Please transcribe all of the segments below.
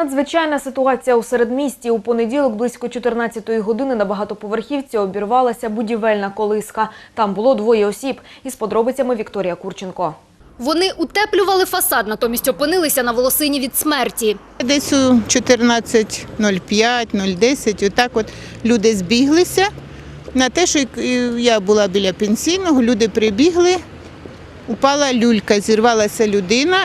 Надзвичайна ситуація у середмісті. У понеділок близько 14-ї години на багатоповерхівці обірвалася будівельна колиска. Там було двоє осіб. Із подробицями Вікторія Курченко. Вони утеплювали фасад, натомість опинилися на волосині від смерті. Десь у 14.05, 010, отак от люди збіглися на те, що я була біля пенсійного, люди прибігли, упала люлька, зірвалася людина.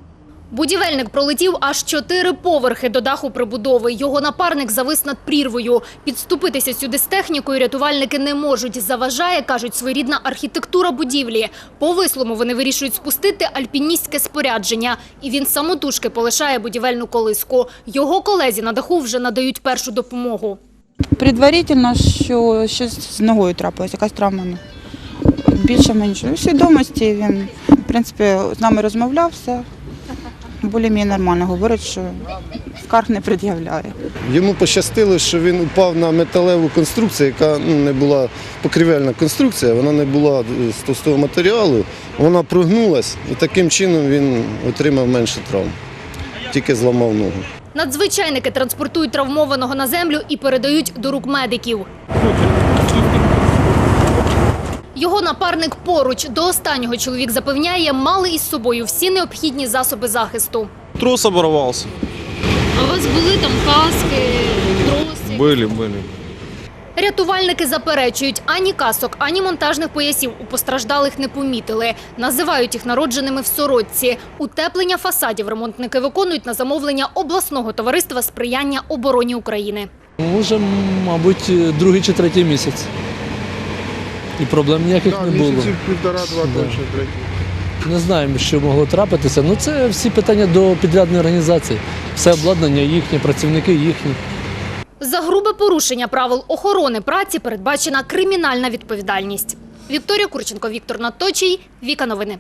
Будівельник пролетів аж чотири поверхи до даху прибудови. Його напарник завис над прірвою. Підступитися сюди з технікою рятувальники не можуть. Заважає, кажуть, своєрідна архітектура будівлі. По вислому вони вирішують спустити альпіністське спорядження. І він самотужки полишає будівельну колиску. Його колезі на даху вже надають першу допомогу. Предварительно, що щось з ногою трапилось, якась травма. ну, Більше-менше. У свідомості він, в принципі, з нами розмовляв, все. Більш-менш нормально говорить, що скарг не пред'являє. Йому пощастило, що він упав на металеву конструкцію, яка ну, не була покрівельна конструкція, вона не була з товстого матеріалу, вона прогнулась і таким чином він отримав менше травм, тільки зламав ногу. Надзвичайники транспортують травмованого на землю і передають до рук медиків. Його напарник поруч. До останнього чоловік запевняє, мали із собою всі необхідні засоби захисту. Трос оборвался. А у вас були там каски, троси? Были, были. Рятувальники заперечують, ані касок, ані монтажних поясів у постраждалих не помітили. Називають їх народженими в сорочці. Утеплення фасадів ремонтники виконують на замовлення обласного товариства сприяння обороні України. Уже, мабуть, другий чи третій місяць. І проблем ніяких не було. півтора-два Да. Не знаємо, що могло трапитися. Ну це всі питання до підрядної організації. Все обладнання їхнє, працівники їхні. За грубе порушення правил охорони праці передбачена кримінальна відповідальність. Вікторія Курченко, Віктор Наточій, Віка Новини.